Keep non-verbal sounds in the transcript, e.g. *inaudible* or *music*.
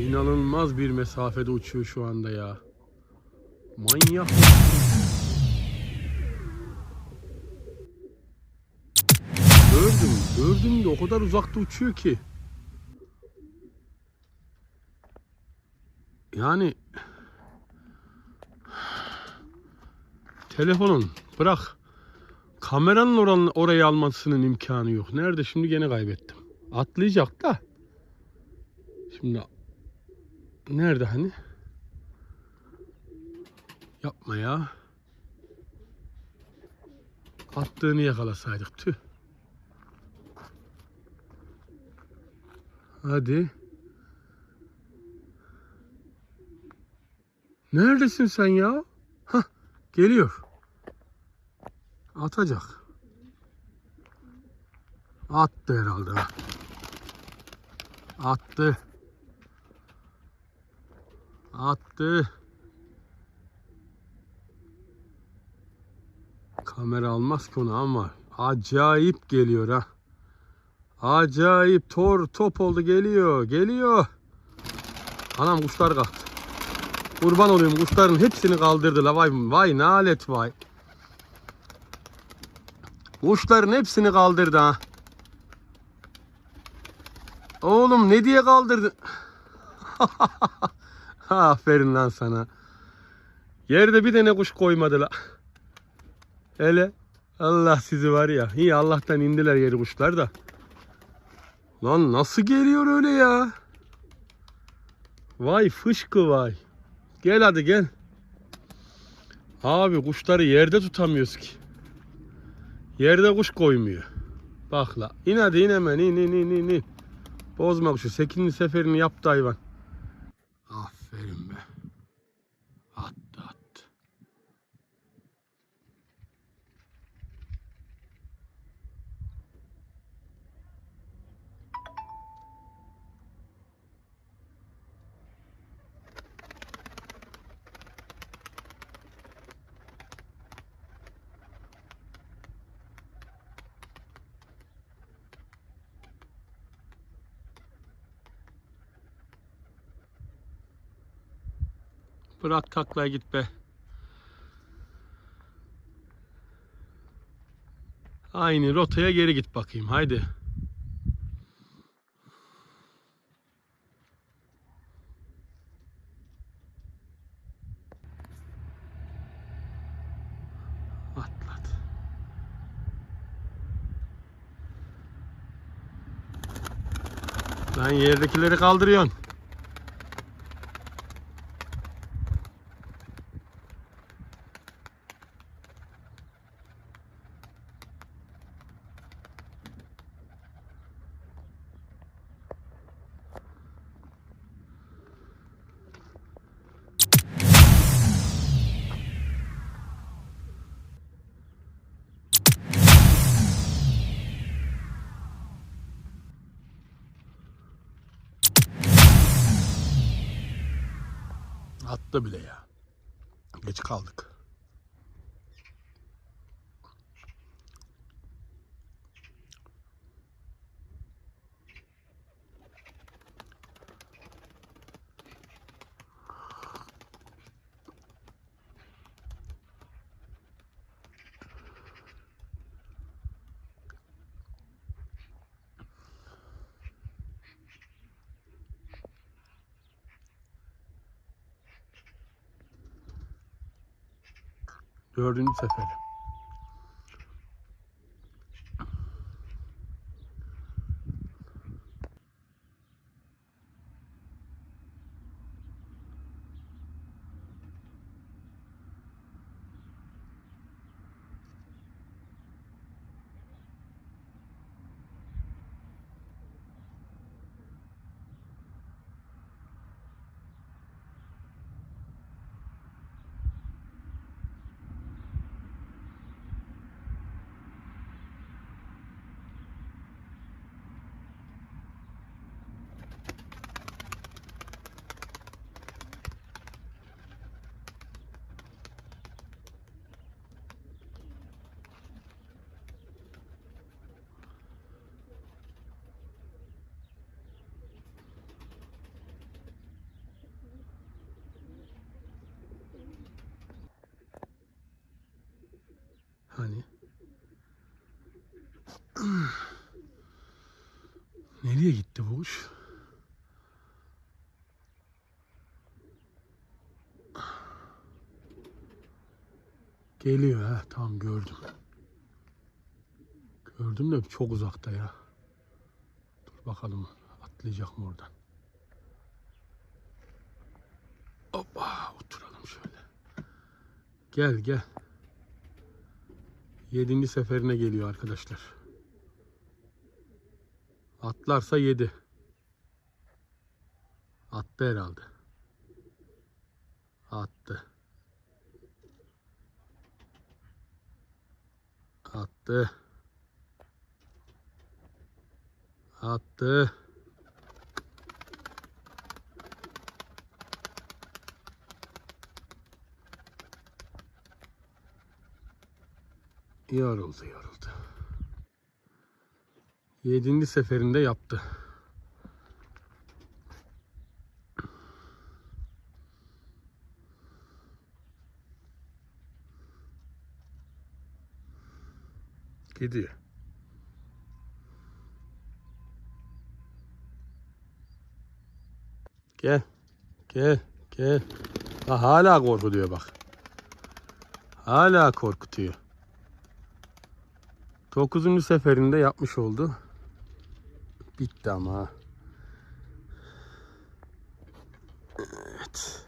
İnanılmaz bir mesafede uçuyor şu anda ya. Manyak. Gördüm, gördüm de o kadar uzakta uçuyor ki. Yani telefonun bırak kameranın oranın oraya almasının imkanı yok. Nerede şimdi gene kaybettim. Atlayacak da. Şimdi nerede hani? Yapma ya. Attığını yakalasaydık tüh. Hadi. Neredesin sen ya? Hah, geliyor. Atacak. Attı herhalde. ha. Attı. Attı. Kamera almaz ki onu ama acayip geliyor ha. Acayip tor top oldu geliyor. Geliyor. Anam kuşlar kalktı. Kurban olayım kuşların hepsini kaldırdı la vay vay nalet vay. Kuşların hepsini kaldırdı ha. Oğlum ne diye kaldırdın? *laughs* *laughs* Aferin lan sana. Yerde bir tane kuş koymadı la. Hele Allah sizi var ya. İyi Allah'tan indiler yeri kuşlar da. Lan nasıl geliyor öyle ya? Vay fışkı vay. Gel hadi gel. Abi kuşları yerde tutamıyoruz ki. Yerde kuş koymuyor. Bak la. İn hadi in hemen in in in in. Bozma kuşu. Sekizinci seferini yaptı hayvan. Aferin Bırak taklaya git be. Aynı rotaya geri git bakayım. Haydi. Atlat. Lan yerdekileri kaldırıyorsun. Attı bile ya. Geç kaldık. Dördüncü sefer. Nereye gitti bu kuş? Geliyor ha tamam gördüm. Gördüm de çok uzakta ya. Dur bakalım atlayacak mı oradan. Hoppa oturalım şöyle. Gel gel. Yedinci seferine geliyor arkadaşlar. Atlarsa yedi. Attı herhalde. Attı. Attı. Attı. Yoruldu yoruldu. Yedinci seferinde yaptı. Gidiyor. Gel. Gel. Gel. Ha, hala korkutuyor bak. Hala korkutuyor. Dokuzuncu seferinde yapmış oldu. Bitti ama. ha. Evet.